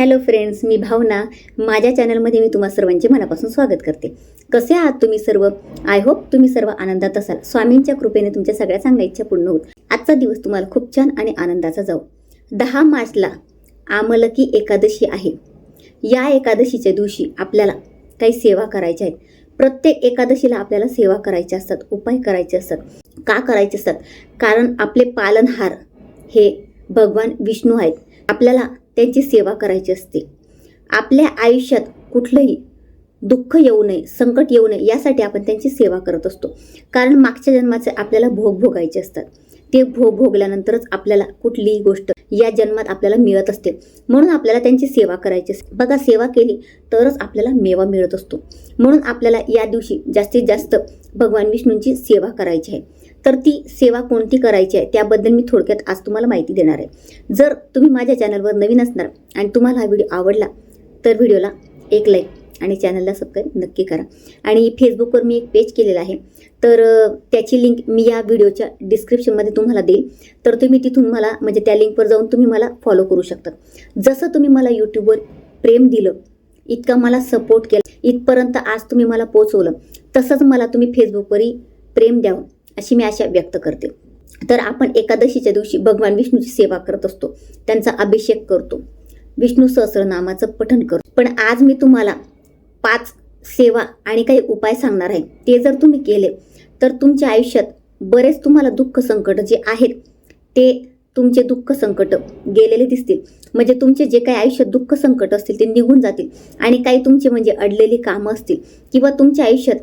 Hello friends मी भावना. माझ्या चॅनलमध्ये मी तुम्हा सर्वांचे मनापासून स्वागत करते. कसे आहात तुम्ही सर्व? आय होप तुम्ही सर्व आनंदात असाल. स्वामींच्या कृपेने तुमच्या सगळ्या चांगल्या इच्छा पूर्ण होत. आजचा दिवस तुम्हाला खूप छान आणि आनंदाचा जाऊ दहा मार्चला आमलकी एकादशी आहे. या एकादशीच्या दिवशी आपल्याला काही सेवा करायच्या आहेत. प्रत्येक एकादशीला आपल्याला सेवा करायच्या असतात उपाय करायचे असतात. का करायचे असतात? कारण आपले पालनहार हे भगवान विष्णू आहेत. आपल्याला त्यांची सेवा करायची असते. आपल्या आयुष्यात कुठलंही दुःख येऊ नये संकट येऊ नये यासाठी आपण त्यांची सेवा करत असतो. कारण मागच्या जन्माचे आपल्याला भोग भोगायचे असतात. ते भोग भोगल्यानंतरच आपल्याला कुठलीही गोष्ट या जन्मात आपल्याला मिळत असते. म्हणून आपल्याला त्यांची सेवा करायची असते. बघा सेवा केली तरच आपल्याला मेवा मिळत असतो. म्हणून आपल्याला या दिवशी जास्तीत जास्त भगवान विष्णूंची सेवा करायची आहे. तर ती सेवा कोणती करायची आहे त्याबद्दल मी थोडक्यात आज तुम्हाला माहिती देणार आहे. जर तुम्ही माझ्या चॅनलवर नवीन असणार आणि तुम्हाला हा व्हिडिओ आवडला तर व्हिडिओला एक लाईक आणि चॅनलला सबस्क्राईब नक्की करा. आणि फेसबुकवर मी एक पेज केलेला आहे तर त्याची लिंक मी या व्हिडिओच्या डिस्क्रिप्शनमध्ये तुम्हाला देईल. तर तुम्ही तिथून मला म्हणजे त्या लिंकवर जाऊन तुम्ही मला फॉलो करू शकता. जसं तुम्ही मला यूट्यूबवर प्रेम दिलं इतका मला सपोर्ट केला इथपर्यंत आज तुम्ही मला पोचवलं तसंच मला तुम्ही फेसबुकवरही प्रेम द्यावं. अशी मी आशा व्यक्त करते. तर आपण एकादशीच्या दिवशी भगवान विष्णूची सेवा करत असतो. त्यांचा अभिषेक करतो. विष्णू सहस्रनामाचं पठण करतो. पण आज मी तुम्हाला पाच सेवा आणि काही उपाय सांगणार आहे. ते जर तुम्ही केले तर तुमच्या आयुष्यात बरेच तुम्हाला दुःख संकट जे आहेत ते तुमचे दुःख संकट गेलेले दिसतील. म्हणजे तुमचे जे काही आयुष्यात दुःख संकट असतील ते निघून जातील. आणि काही तुमचे म्हणजे अडलेली कामं असतील किंवा तुमच्या आयुष्यात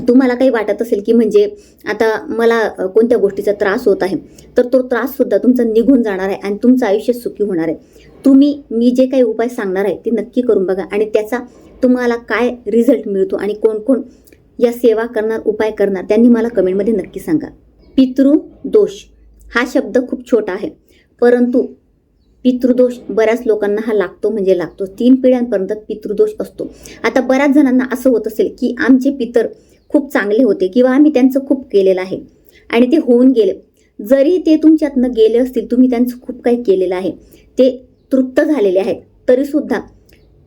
तुम्हाला काही वाटत असेल की म्हणजे आता मला कोणत्या गोष्टीचा त्रास होत आहे तर तो त्राससुद्धा तुमचा निघून जाणार आहे आणि तुमचं आयुष्य सुखी होणार आहे. तुम्ही मी जे काही उपाय सांगणार आहे ते नक्की करून बघा आणि त्याचा तुम्हाला काय रिझल्ट मिळतो आणि कोण कोण या सेवा करणार उपाय करणार त्यांनी मला कमेंटमध्ये नक्की सांगा. पितृ दोष हा शब्द खूप छोटा आहे परंतु पितृदोष बऱ्याच लोकांना हा लागतो म्हणजे लागतो. तीन पिढ्यांपर्यंत पितृदोष असतो. आता बऱ्याच जणांना असं होत असेल की आमचे पितर खूप चांगले होते किंवा आम्ही त्यांचं खूप केलेलं आहे. आणि ते होऊन गेले. जरी ते तुमच्यातनं गेले असतील तुम्ही त्यांचं खूप काही केलेलं आहे. ते तृप्त झालेले आहेत. तरीसुद्धा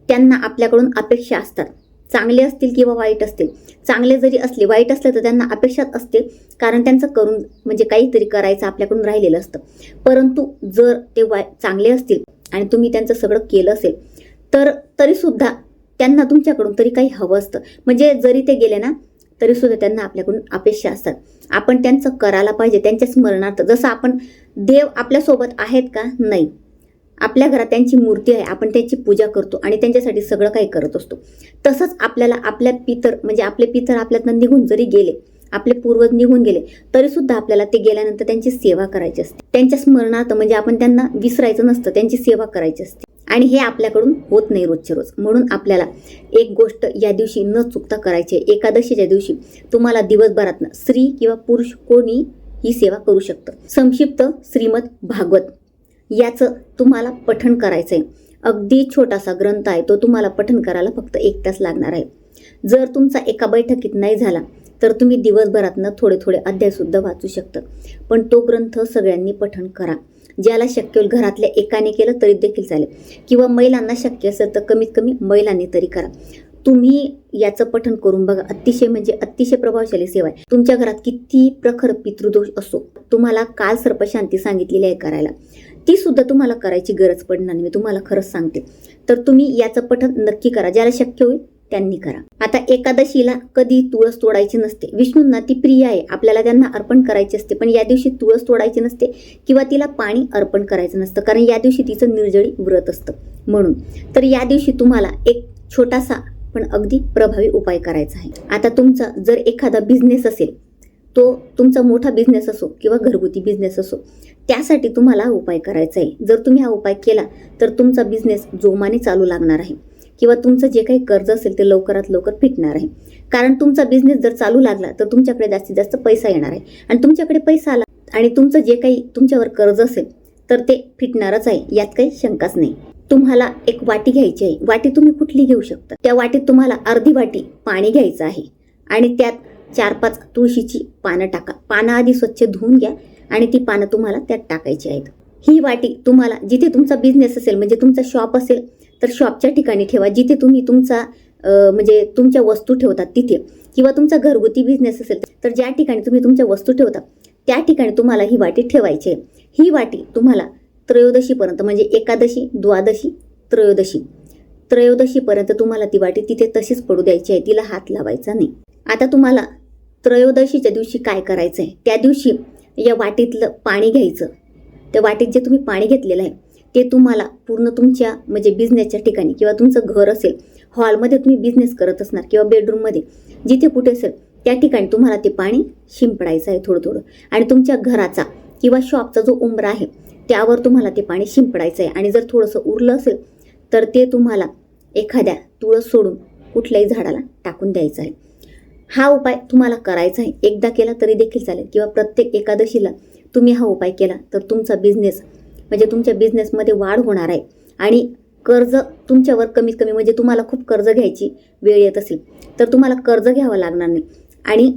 त्यांना आपल्याकडून अपेक्षा असतात. चांगले असतील किंवा वाईट असतील. चांगले जरी असले वाईट असले तर त्यांना अपेक्षाच असते. कारण त्यांचं करून म्हणजे काहीतरी करायचं आपल्याकडून राहिलेलं असतं. परंतु जर ते वाय चांगले असतील आणि तुम्ही त्यांचं सगळं केलं असेल तर तरीसुद्धा त्यांना तुमच्याकडून तरी काही हवं असतं. म्हणजे जरी ते गेले ना तरीसुद्धा त्यांना आपल्याकडून अपेक्षा असतात. आपण त्यांचं करायला पाहिजे त्यांच्या स्मरणार्थ. जसं आपण देव आपल्यासोबत आहेत का? नाही. आपल्या घरात त्यांची मूर्ती आहे आपण त्यांची पूजा करतो आणि त्यांच्यासाठी सगळं काही करत असतो. तसंच आपल्याला आपल्या पितर म्हणजे आपले पितर आपल्यातनं निघून जरी गेले आपले पूर्वज निघून गेले तरी सुद्धा आपल्याला ते गेल्यानंतर त्यांची सेवा करायची असते. त्यांच्या स्मरणार्थ म्हणजे आपण त्यांना विसरायचं नसतं त्यांची सेवा करायची असते. आणि हे आपल्याकडून होत नाही रोजच्या रोज. म्हणून आपल्याला एक गोष्ट या दिवशी न चुकता करायची आहे. एकादशीच्या दिवशी तुम्हाला दिवसभरातनं स्त्री किंवा पुरुष कोणी ही सेवा करू शकतं. संक्षिप्त श्रीमद भागवत. याचं तुम्हाला पठण करायचं आहे अगदी छोटासा ग्रंथ आहे. तो तुम्हाला पठण करायला फक्त एक तास लागणार आहे. जर तुमचा एका बैठकीत नाही झाला तर तुम्ही दिवसभरातनं थोडे थोडे अध्यायसुद्धा वाचू शकता. पण तो ग्रंथ सगळ्यांनी पठण करा. ज्याला शक्य होईल घरातल्या एकाने केलं तरी देखील चालेल. किंवा महिलांना शक्य असेल तर कमीत कमी महिलांनी तरी करा. तुम्ही याचं पठण करून बघा. अतिशय म्हणजे अतिशय प्रभावशाली सेवा आहे. तुमच्या घरात किती प्रखर पितृदोष असो तुम्हाला काल सर्पशांती सांगितलेली आहे करायला. ती सुद्धा तुम्हाला करायची गरज पडणार नाही. मी तुम्हाला खरंच सांगते. तर तुम्ही याचं पठण नक्की करा. ज्याला शक्य होईल त्यांनी करा. आता एकादशीला कधी तुळस तोडायची नसते. विष्णूंना ती प्रिय आहे. आपल्याला त्यांना अर्पण करायची असते. पण या दिवशी तुळस तोडायची नसते किंवा तिला पाणी अर्पण करायचं नसतं. कारण या दिवशी तिचं निर्जळी व्रत असतं. म्हणून तर या दिवशी तुम्हाला एक छोटासा पण अगदी प्रभावी उपाय करायचा आहे. आता तुमचा जर एखादा बिझनेस असेल तो तुमचा मोठा बिझनेस असो किंवा घरगुती बिझनेस असो त्यासाठी तुम्हाला उपाय करायचा आहे. जर तुम्ही हा उपाय केला तर तुमचा बिझनेस जोमाने चालू लागणार आहे. किंवा तुमचं जे काही कर्ज असेल ते लवकरात लवकर फिटणार आहे. कारण तुमचा बिझनेस जर चालू लागला तर तुमच्याकडे जास्तीत जास्त पैसा येणार आहे. आणि तुमच्याकडे पैसा आला आणि तुमचं जे काही तुमच्यावर कर्ज असेल तर ते फिटणारच आहे यात काही शंकाच नाही. तुम्हाला एक वाटी घ्यायची आहे. वाटी तुम्ही कुठली घेऊ शकता? त्या वाटीत तुम्हाला अर्धी वाटी पाणी घ्यायचं आहे. आणि त्यात चार पाच तुळशीची पानं टाका. पानं आधी स्वच्छ धुवून घ्या आणि ती पानं तुम्हाला त्यात टाकायची आहेत. ही वाटी तुम्हाला जिथे तुमचा बिझनेस असेल म्हणजे तुमचा शॉप असेल तर शॉपच्या ठिकाणी ठेवा. जिथे तुम्ही तुमचा म्हणजे तुमच्या वस्तू ठेवतात तिथे किंवा तुमचा घरगुती बिझनेस असेल तर ज्या ठिकाणी तुम्ही तुमच्या वस्तू ठेवता त्या ठिकाणी तुम्हाला ही वाटी ठेवायची आहे. ही वाटी तुम्हाला त्रयोदशीपर्यंत म्हणजे एकादशी द्वादशी त्रयोदशी त्रयोदशीपर्यंत तुम्हाला ती वाटी तिथे तशीच पडू द्यायची आहे. तिला हात लावायचा नाही. आता तुम्हाला त्रयोदशीच्या दिवशी काय करायचं आहे त्या दिवशी या वाटीतलं पाणी घ्यायचं. त्या वाटेत जे तुम्ही पाणी घेतलेलं आहे ते तुम्हाला पूर्ण तुमच्या म्हणजे बिझनेसच्या ठिकाणी किंवा तुमचं घर असेल हॉलमध्ये तुम्ही बिझनेस करत असणार किंवा बेडरूममध्ये जिथे कुठे असेल त्या ठिकाणी तुम्हाला ते पाणी शिंपडायचं आहे थोडं थोडं आणि तुमच्या घराचा किंवा शॉपचा जो उंबरा आहे त्यावर तुम्हाला ते पाणी शिंपडायचं आहे. आणि जर थोडंसं उरलं असेल तर ते तुम्हाला एखाद्या तुळस सोडून कुठल्याही झाडाला टाकून द्यायचं आहे. हा उपाय तुम्हाला करायचा आहे. एकदा केला तरी देखील चालेल. किंवा प्रत्येक एकादशीला तुम्ही हा उपाय केला तर तुमचा बिझनेस म्हणजे तुमच्या बिझनेसमध्ये वाढ होणार आहे. आणि कर्ज तुमच्यावर कमीत कमी म्हणजे तुम्हाला खूप कर्ज घ्यायची वेळ येत असेल तर तुम्हाला कर्ज घ्यावं लागणार नाही. आणि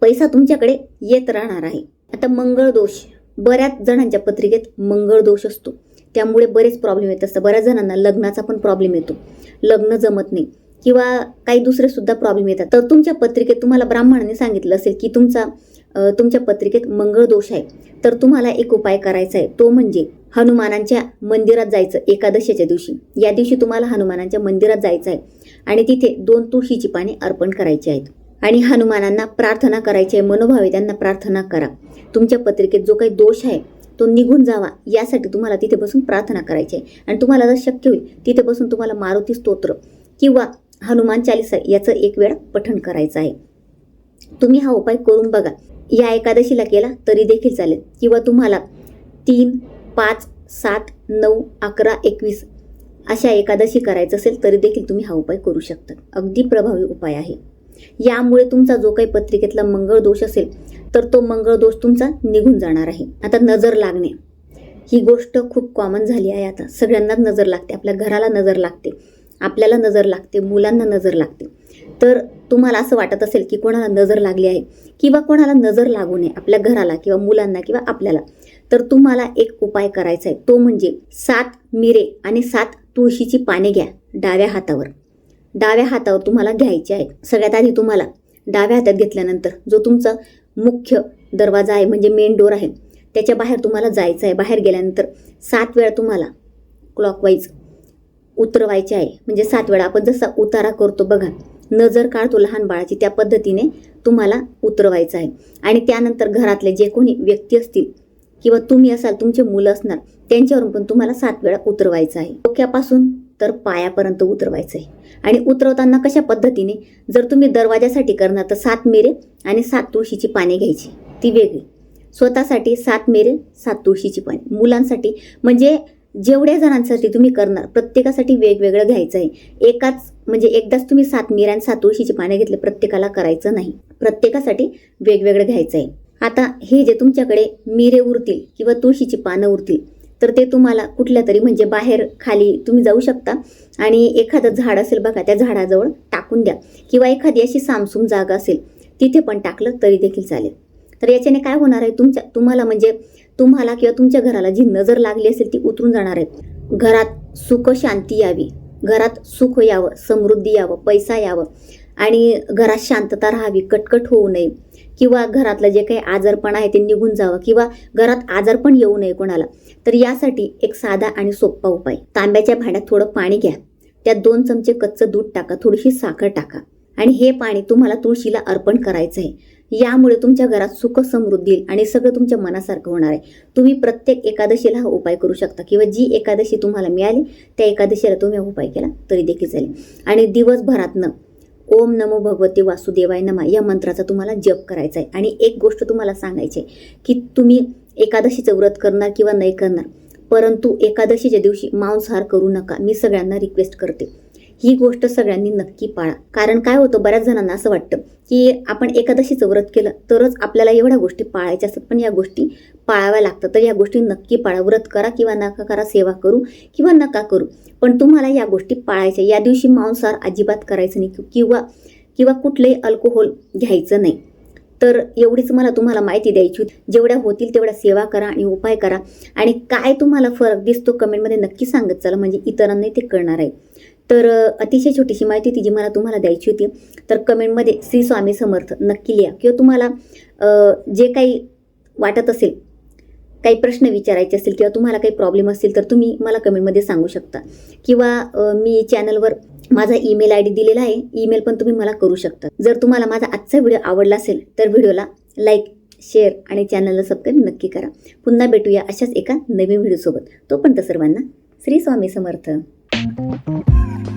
पैसा तुमच्याकडे येत राहणार आहे. आता मंगळ दोष. बऱ्याच जणांच्या पत्रिकेत मंगळ दोष असतो. त्यामुळे बरेच प्रॉब्लेम येत असतात. बऱ्याच जणांना लग्नाचा पण प्रॉब्लेम येतो. लग्न जमत नाही. किंवा काही दुसरे सुद्धा प्रॉब्लेम येतात. तर तुमच्या पत्रिकेत तुम्हाला ब्राह्मणाने सांगितलं असेल की तुमचा तुमच्या पत्रिकेत मंगळ दोष आहे. तर तुम्हाला एक उपाय करायचा आहे. तो म्हणजे हनुमानांच्या मंदिरात जायचं एकादशीच्या दिवशी. या दिवशी तुम्हाला हनुमानांच्या मंदिरात जायचं आहे. आणि तिथे दोन तुळशीची पाने अर्पण करायची आहेत. आणि हनुमानांना प्रार्थना करायची आहे. मनोभावे त्यांना प्रार्थना करा. तुमच्या पत्रिकेत जो काही दोष आहे तो निघून जावा. यासाठी तुम्हाला तिथे बसून प्रार्थना करायची आहे. आणि तुम्हाला जर शक्य होईल तिथे बसून तुम्हाला मारुती स्तोत्र किंवा हनुमान चालिसा याचं एक वेळा पठण करायचं आहे. तुम्ही हा उपाय करून बघा. या एकादशीला केला तरी देखील चालेल. किंवा तुम्हाला तीन पाच सात नऊ अकरा एकवीस अशा एकादशी करायचं असेल तरी देखील तुम्ही हा उपाय करू शकता. अगदी प्रभावी उपाय आहे. यामुळे तुमचा जो काही पत्रिकेतला मंगळ दोष असेल तर तो मंगळ दोष तुमचा निघून जाणार आहे. आता नजर लागणे. ही गोष्ट खूप कॉमन झाली आहे आता. सगळ्यांनाच नजर लागते. आपल्या घराला नजर लागते. आपल्याला नजर लागते. मुलांना नजर लागते. तर तुम्हाला असं वाटत असेल की कोणाला नजर लागली आहे किंवा कोणाला नजर लागू नये आपल्या घराला किंवा मुलांना किंवा आपल्याला तर तुम्हाला एक उपाय करायचा आहे. तो म्हणजे सात मिरे आणि सात तुळशीची पाने घ्या डाव्या हातावर. डाव्या हातावर तुम्हाला घ्यायचे आहे सगळ्यात आधी तुम्हाला डाव्या हातात घेतल्यानंतर जो तुमचा मुख्य दरवाजा आहे म्हणजे मेन डोर आहे त्याच्या बाहेर तुम्हाला जायचं आहे. बाहेर गेल्यानंतर सात वेळा तुम्हाला क्लॉकवाईज उतरवायचे आहे. म्हणजे सात वेळा आपण जसा उतारा करतो बघा नजर काढतो लहान बाळाची. त्या पद्धतीने तुम्हाला उतरवायचं आहे. आणि त्यानंतर घरातले जे कोणी व्यक्ती असतील किंवा तुम्ही असाल तुमचे मुलं असणार त्यांच्यावरून पण तुम्हाला सात वेळा उतरवायचं आहे. डोक्यापासून तर पायापर्यंत उतरवायचं आहे. आणि उतरवताना कशा पद्धतीने जर तुम्ही दरवाजासाठी करणार तर सात मेरे आणि सात तुळशीची पाने घ्यायची. ती वेगळी. स्वतःसाठी सात मेरे सात तुळशीची पाने. मुलांसाठी म्हणजे जेवढ्या जणांसाठी तुम्ही करणार प्रत्येकासाठी वेगवेगळं घ्यायचं आहे एकाच म्हणजे एकदाच तुम्ही सात मिऱ्या आणि सात तुळशीची पाने घेतले प्रत्येकाला करायचं नाही. प्रत्येकासाठी वेगवेगळं घ्यायचं आहे आता हे जे तुमच्याकडे मिरे उरतील किंवा तुळशीची पानं उरतील तर ते तुम्हाला कुठल्या तरी म्हणजे बाहेर खाली तुम्ही जाऊ शकता आणि एखादं झाड असेल बघा त्या झाडाजवळ टाकून द्या. किंवा एखादी अशी सामसूम जागा असेल तिथे पण टाकलं तरी देखील चालेल. तर याच्याने काय होणार आहे? तुमच्या तुम्हाला म्हणजे तुम्हाला किंवा तुमच्या घराला जी नजर लागली असेल ती उतरून जाणार आहे. घरात सुख शांती यावी. घरात सुख यावं समृद्धी यावं पैसा यावं. आणि घरात शांतता राहावी कटकट होऊ नये. किंवा घरातलं जे काही आजारपण आहे ते निघून जावं किंवा घरात आजारपण येऊ नये कोणाला. तर यासाठी एक साधा आणि सोपा उपाय. तांब्याच्या भांड्यात थोडं पाणी घ्या. त्यात दोन चमचे कच्चं दूध टाका. थोडीशी साखर टाका. आणि हे पाणी तुम्हाला तुळशीला अर्पण करायचं आहे यामुळे तुमच्या घरात सुख समृद्धी येईल आणि सगळं तुमच्या मनासारखं होणार आहे. तुम्ही प्रत्येक एकादशीला हा उपाय करू शकता. किंवा जी एकादशी तुम्हाला मिळाली त्या एकादशीला तुम्ही हा उपाय केला तरी देखील चालेल. आणि दिवसभरातनं ओम नमो भगवते वासुदेवाय नमा या मंत्राचा तुम्हाला जप करायचा आहे. आणि एक गोष्ट तुम्हाला सांगायची आहे की तुम्ही एकादशीचं व्रत करणार किंवा नाही करणार परंतु एकादशीच्या दिवशी मांसाहार करू नका. मी सगळ्यांना रिक्वेस्ट करते. ही गोष्ट सगळ्यांनी नक्की पाळा. कारण काय होतं बऱ्याच जणांना असं वाटतं की आपण एकादशीचं व्रत केलं तरच आपल्याला एवढ्या गोष्टी पाळायच्या असतात. पण या गोष्टी पाळाव्या लागतात. तर या गोष्टी नक्की पाळा. व्रत करा किंवा नका करा सेवा करू किंवा नका करू. पण तुम्हाला या गोष्टी पाळायच्या. या दिवशी मांसाहार अजिबात करायचं नाही किंवा किंवा कुठलंही अल्कोहोल घ्यायचं नाही. तर एवढीच मला तुम्हाला माहिती द्यायची होती. जेवढ्या होतील तेवढ्या सेवा करा आणि उपाय करा. आणि काय तुम्हाला फरक दिसतो कमेंटमध्ये नक्की सांगत चला. म्हणजे इतरांनाही ते कळणार आहे. तर अतिशय छोटीशी माहिती ती जी मला तुम्हाला द्यायची होती. तर कमेंटमध्ये श्री स्वामी समर्थ नक्की लिहा. किंवा तुम्हाला जे काही वाटत असेल काही प्रश्न विचारायचे असतील किंवा तुम्हाला काही प्रॉब्लेम असतील तर तुम्ही मला कमेंटमध्ये सांगू शकता. किंवा मी चॅनलवर माझा ईमेल आय डी दिलेला आहे. ईमेल पण तुम्ही मला करू शकता. जर तुम्हाला माझा आजचा व्हिडिओ आवडला असेल तर व्हिडिओला लाईक शेअर आणि चॅनलला सबस्क्राईब नक्की करा. पुन्हा भेटूया अशाच एका नवीन व्हिडिओसोबत. तोपर्यंत सर्वांना श्री स्वामी समर्थ. Thank you.